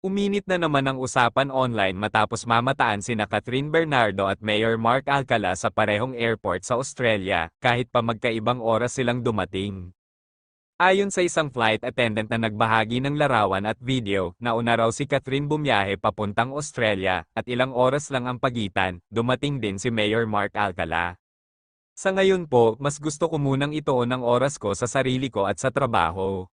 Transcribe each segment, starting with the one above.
Uminit na naman ang usapan online matapos mamataan sina Catherine Bernardo at Mayor Mark Alcala sa parehong airport sa Australia, kahit pa magkaibang oras silang dumating. Ayon sa isang flight attendant na nagbahagi ng larawan at video, nauna raw si Catherine bumiyahe papuntang Australia, at ilang oras lang ang pagitan, dumating din si Mayor Mark Alcala. Sa ngayon po, mas gusto ko munang ituon ang oras ko sa sarili ko at sa trabaho.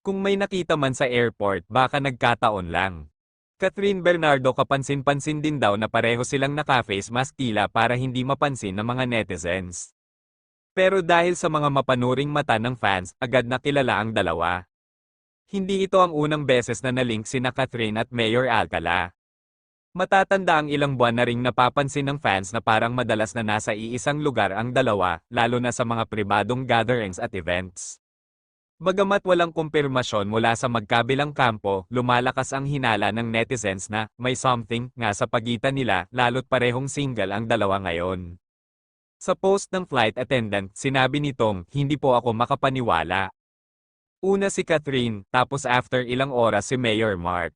Kung may nakita man sa airport, baka nagkataon lang. Catherine Bernardo kapansin-pansin din daw na pareho silang naka-face mask tila para hindi mapansin ng mga netizens. Pero dahil sa mga mapanuring mata ng fans, agad na kilala ang dalawa. Hindi ito ang unang beses na nalink sina Catherine at Mayor Alcala. Matatanda ang ilang buwan na ring napapansin ng fans na parang madalas na nasa iisang lugar ang dalawa, lalo na sa mga pribadong gatherings at events. Bagamat walang kumpirmasyon mula sa magkabilang kampo, lumalakas ang hinala ng netizens na may something nga sa pagitan nila lalo't parehong single ang dalawa ngayon. Sa post ng flight attendant, sinabi nitong, hindi po ako makapaniwala. Una si Catherine, tapos after ilang oras si Mayor Mark.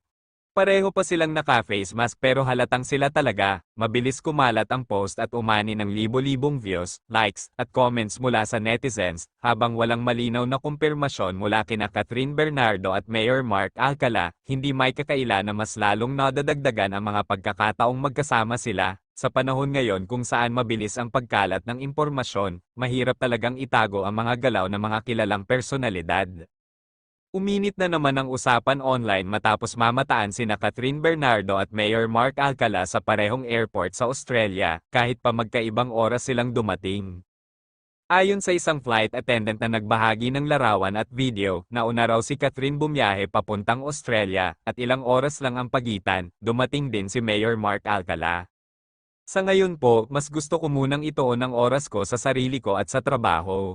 Pareho pa silang naka-face mask pero halatang sila talaga, mabilis kumalat ang post at umani ng libo-libong views, likes, at comments mula sa netizens, habang walang malinaw na kumpirmasyon mula kina Catherine Bernardo at Mayor Mark Alcala, hindi may kakaila na mas lalong nadadagdagan ang mga pagkakataong magkasama sila, sa panahon ngayon kung saan mabilis ang pagkalat ng impormasyon, mahirap talagang itago ang mga galaw ng mga kilalang personalidad. Uminit na naman ang usapan online matapos mamataan sina Catherine Bernardo at Mayor Mark Alcala sa parehong airport sa Australia, kahit pa magkaibang oras silang dumating. Ayon sa isang flight attendant na nagbahagi ng larawan at video, nauna raw si Catherine bumiyahe papuntang Australia, at ilang oras lang ang pagitan, dumating din si Mayor Mark Alcala. Sa ngayon po, mas gusto ko munang ituon ang oras ko sa sarili ko at sa trabaho.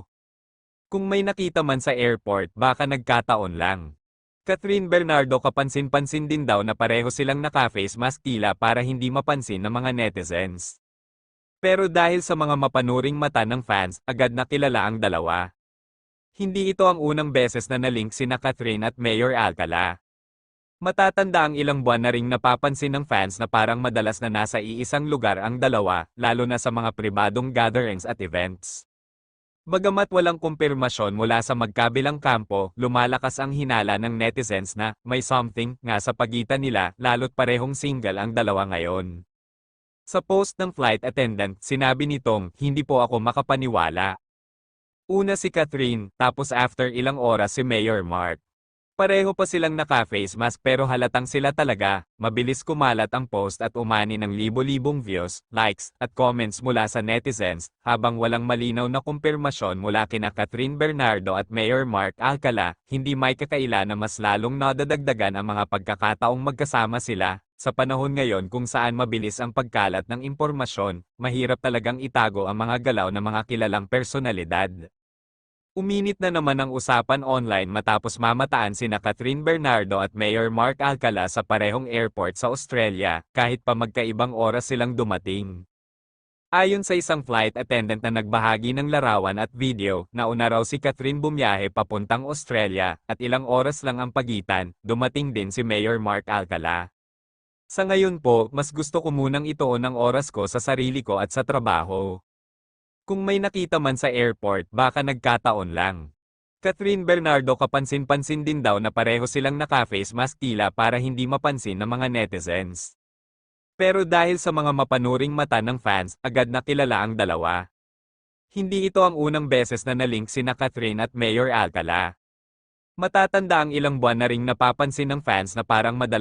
Kung may nakita man sa airport, baka nagkataon lang. Catherine Bernardo kapansin-pansin din daw na pareho silang naka-face mask tila para hindi mapansin ng mga netizens. Pero dahil sa mga mapanuring mata ng fans, agad na kilala ang dalawa. Hindi ito ang unang beses na nalink sina Catherine at Mayor Alcala. Matatanda ang ilang buwan na ring napapansin ng fans na parang madalas na nasa iisang lugar ang dalawa, lalo na sa mga pribadong gatherings at events. Bagamat walang kumpirmasyon mula sa magkabilang kampo, lumalakas ang hinala ng netizens na may something nga sa pagitan nila lalo't parehong single ang dalawa ngayon. Sa post ng flight attendant, sinabi nitong, hindi po ako makapaniwala. Una si Catherine, tapos after ilang oras si Mayor Mark. Pareho pa silang naka-face mask pero halatang sila talaga, mabilis kumalat ang post at umani ng libo-libong views, likes, at comments mula sa netizens, habang walang malinaw na kumpirmasyon mula kina Catherine Bernardo at Mayor Mark Alcala, hindi may kakaila na mas lalong nadadagdagan ang mga pagkakataong magkasama sila, sa panahon ngayon kung saan mabilis ang pagkalat ng impormasyon, mahirap talagang itago ang mga galaw ng mga kilalang personalidad. Uminit na naman ang usapan online matapos mamataan sina Catherine Bernardo at Mayor Mark Alcala sa parehong airport sa Australia, kahit pa magkaibang oras silang dumating. Ayon sa isang flight attendant na nagbahagi ng larawan at video, nauna raw si Catherine bumiyahe papuntang Australia, at ilang oras lang ang pagitan, dumating din si Mayor Mark Alcala. Sa ngayon po, mas gusto ko munang ituon ang oras ko sa sarili ko at sa trabaho. Kung may nakita man sa airport, baka nagkataon lang. Catherine Bernardo kapansin-pansin din daw na pareho silang naka-face mask tila para hindi mapansin ng mga netizens. Pero dahil sa mga mapanuring mata ng fans, agad na kilala ang dalawa. Hindi ito ang unang beses na nalink sina Catherine at Mayor Alcala. Matatanda ang ilang buwan na ring napapansin ng fans na parang madalas